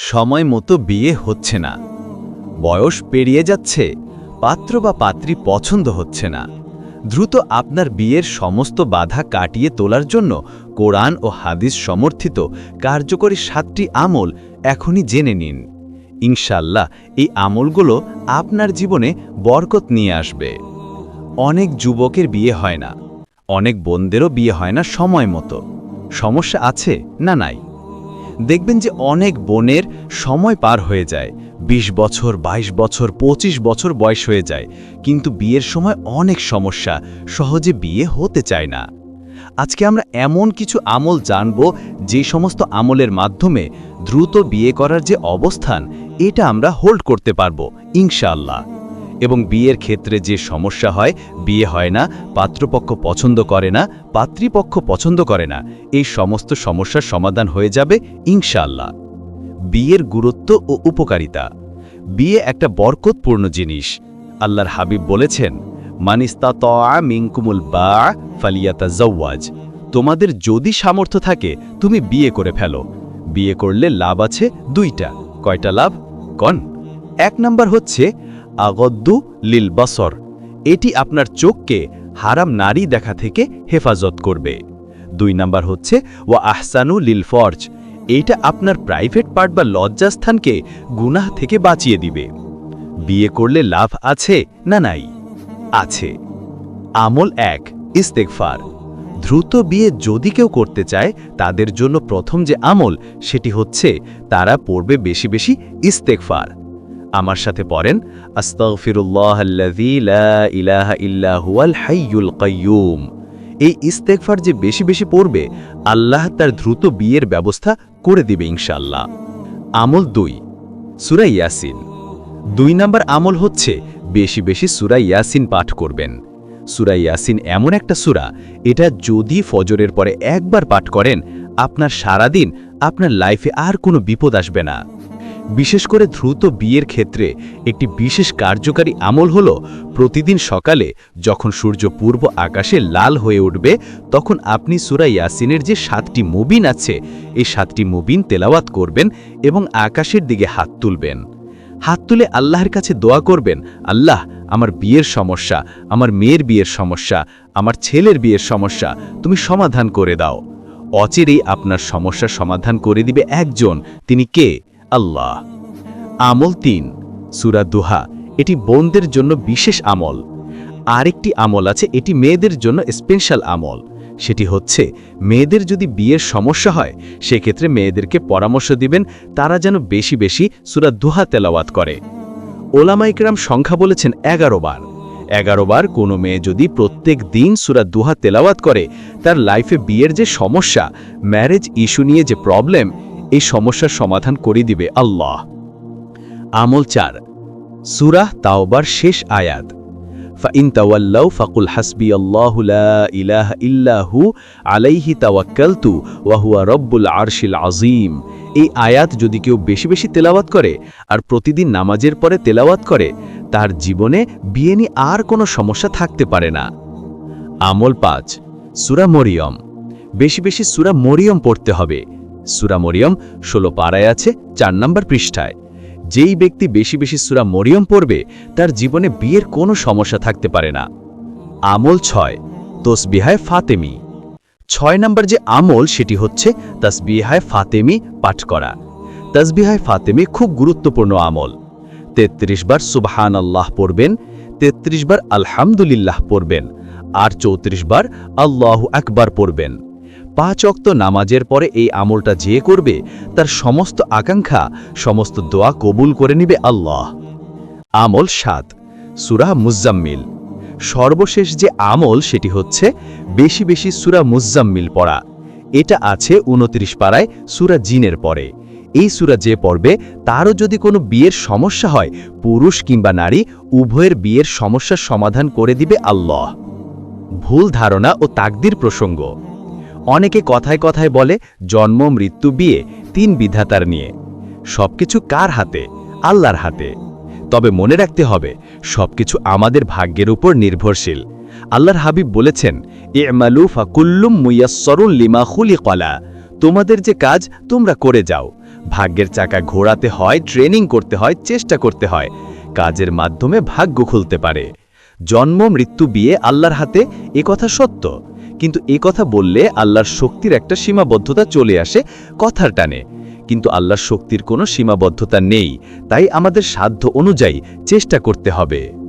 সময় মতো বিয়ে হচ্ছে না। বয়স পেরিয়ে যাচ্ছে, পাত্র বা পাত্রী পছন্দ হচ্ছে না। দ্রুত আপনার বিয়ের সমস্ত বাধা কাটিয়ে তোলার জন্য কোরআন ও হাদিস সমর্থিত কার্যকরী সাতটি আমল এখনই জেনে নিন। ইনশাল্লাহ এই আমলগুলো আপনার জীবনে বরকত নিয়ে আসবে। অনেক যুবকের বিয়ে হয় না, অনেক বোনদেরও বিয়ে হয় না সময় মতো। সমস্যা আছে না নাই? দেখবেন যে অনেক বোনের সময় পার হয়ে যায়। ২০ বছর ২২ বছর ২৫ বছর বয়স হয়ে যায়। কিন্তু বিয়ের সময় অনেক সমস্যা, সহজে বিয়ে হতে চায় না। আজকে আমরা এমন কিছু আমল জানব যে সমস্ত আমলের মাধ্যমে দ্রুত বিয়ে করার যে অবস্থান, এটা আমরা হোল্ড করতে পারব, ইনশাআল্লাহ। এবং বিয়ের ক্ষেত্রে যে সমস্যা হয়, বিয়ে হয় না, পাত্রপক্ষ পছন্দ করে না, পাত্রীপক্ষ পছন্দ করে না, এই সমস্ত সমস্যার সমাধান হয়ে যাবে ইনশাআল্লাহ। বিয়ের গুরুত্ব ও উপকারিতা। বিয়ে একটা বরকতপূর্ণ জিনিস। আল্লাহর হাবিব বলেছেন মানিস্তা তআ মিনকুমুল বা ফালিয়াতা জওয়াজ তোমাদের যদি সামর্থ্য থাকে, তুমি বিয়ে করে ফেলো। বিয়ে করলে লাভ আছে দুইটা। কয়টা লাভ? কন। এক নাম্বার হচ্ছে আগদ্দু লিল বসর। এটি আপনার চোখকে হারাম নারী দেখা থেকে হেফাজত করবে। দুই নাম্বার হচ্ছে ও আহসানু লিল ফর্জ। এইটা আপনার প্রাইভেট পার্ট বা লজ্জাস্থানকে গুনাহ থেকে বাঁচিয়ে দিবে। বিয়ে করলে লাভ আছে না নাই? আছে। আমল এক ইস্তেকফার দ্রুত বিয়ে যদি কেউ করতে চায়, তাদের জন্য প্রথম যে আমল, সেটি হচ্ছে তারা পড়বে বেশি বেশি ইস্তেকফার আমার সাথে পড়েন হাইয়ুল এই ইস্তেগফার যে বেশি বেশি পড়বে, আল্লাহ তার দ্রুত বিয়ের ব্যবস্থা করে দিবে ইনশাল্লাহ আমল দুই, সূরা ইয়াসিন। দুই নাম্বার আমল হচ্ছে বেশি বেশি সূরা ইয়াসিন পাঠ করবেন। সূরা ইয়াসিন এমন একটা সুরা, এটা যদি ফজরের পরে একবার পাঠ করেন, আপনার সারাদিন, আপনার লাইফে আর কোনো বিপদ আসবে না। বিশেষ করে দ্রুত বিয়ের ক্ষেত্রে একটি বিশেষ কার্যকারী আমল হল, প্রতিদিন সকালে যখন সূর্য পূর্ব আকাশে লাল হয়ে উঠবে, তখন আপনি সুরা ইয়াসিনের যে সাতটি মুবিন আছে, এই সাতটি মুবিন তেলাওয়াত করবেন এবং আকাশের দিকে হাত তুলবেন। হাত তুলে আল্লাহর কাছে দোয়া করবেন, আল্লাহ, আমার বিয়ের সমস্যা, আমার মেয়ের বিয়ের সমস্যা, আমার ছেলের বিয়ের সমস্যা, তুমি সমাধান করে দাও। অচেরেই আপনার সমস্যার সমাধান করে দিবে একজন, তিনি কে? আল্লাহ। আমল তিন, সুরা দুহা, এটি বোনদের জন্য বিশেষ আমল। আরেকটি আমল আছে, এটি মেয়েদের জন্য স্পেশাল আমল। সেটি হচ্ছে, মেয়েদের যদি বিয়ের সমস্যা হয়, সেক্ষেত্রে মেয়েদেরকে পরামর্শ দিবেন, তারা যেন বেশি বেশি সুরা দুহা তেলাওয়াত করে। ওলামাইকরাম সংখ্যা বলেছেন এগারো বার। এগারো বার কোনো মেয়ে যদি প্রত্যেক দিন সুরা দুহা তেলাওয়াত করে, তার লাইফে বিয়ের যে সমস্যা ম্যারেজ ইস্যু নিয়ে যে প্রবলেম এই সমস্যার সমাধান করে দিবে আল্লাহ। আমল চার। সুরাহ তাওবার শেষ আয়াত। এই আয়াত যদি কেউ বেশি বেশি তেলাওয়াত করে আর প্রতিদিন নামাজের পরে তেলাওয়াত করে, তার জীবনে বিয়ে নিয়ে আর কোনো সমস্যা থাকতে পারে না। আমল পাঁচ। সুরা মরিয়ম। বেশি বেশি সুরা মরিয়ম পড়তে হবে। সুরা মরিয়ম ষোলো পাড়ায় আছে, চার নম্বর পৃষ্ঠায়। যেই ব্যক্তি বেশি বেশি সুরা মরিয়ম পড়বে, তার জীবনে বিয়ের কোনো সমস্যা থাকতে পারে না। আমল ছয়, তসবিহায় ফাতেমি। ছয় নম্বর যে আমল, সেটি হচ্ছে তসবিহায় ফাতেমি পাঠ করা। তসবিহায় ফাতেমি খুব গুরুত্বপূর্ণ আমল। তেত্রিশ বার সুবহান আল্লাহ পড়বেন, তেত্রিশ বার আলহামদুলিল্লাহ পড়বেন, আর চৌত্রিশ বার আল্লাহ আকবার পড়বেন। পাঁচ অক্ত নামাজের পরে এই আমলটা যে করবে, তার সমস্ত আকাঙ্ক্ষা, সমস্ত দোয়া কবুল করে নিবে আল্লাহ। আমল সাত, সুরা মুজাম্মিল। সর্বশেষ যে আমল, সেটি হচ্ছে বেশি বেশি সুরা মুজাম্মিল পড়া। এটা আছে উনত্রিশ পাড়ায় সুরা জিনের পরে। এই সুরা যে পড়বে, তারও যদি কোনো বিয়ের সমস্যা হয়, পুরুষ কিংবা নারী, উভয়ের বিয়ের সমস্যার সমাধান করে দিবে আল্লাহ। ভুল ধারণা ও তাকদির প্রসঙ্গ। অনেকে কথায় কথায় বলে, জন্ম, মৃত্যু, বিয়ে, তিন বিধাতার নিয়ে। সবকিছু কার হাতে? আল্লাহর হাতে। তবে মনে রাখতে হবে, সবকিছু আমাদের ভাগ্যের উপর নির্ভরশীল। আল্লাহর হাবিব বলেছেন এ মালু ফাকুল্লুম মুয়াসরুল লিমা খুলি কলা তোমাদের যে কাজ, তোমরা করে যাও। ভাগ্যের চাকা ঘোরাতে হয়, ট্রেনিং করতে হয়, চেষ্টা করতে হয়। কাজের মাধ্যমে ভাগ্য খুলতে পারে। জন্ম, মৃত্যু, বিয়ে আল্লাহর হাতে কথা সত্য। কিন্তু এ কথা বললে আল্লাহর শক্তির একটা সীমাবদ্ধতা চলে আসে কথার টানে। কিন্তু আল্লাহর শক্তির কোনো সীমাবদ্ধতা নেই, তাই আমাদের সাধ্য অনুযায়ী চেষ্টা করতে হবে।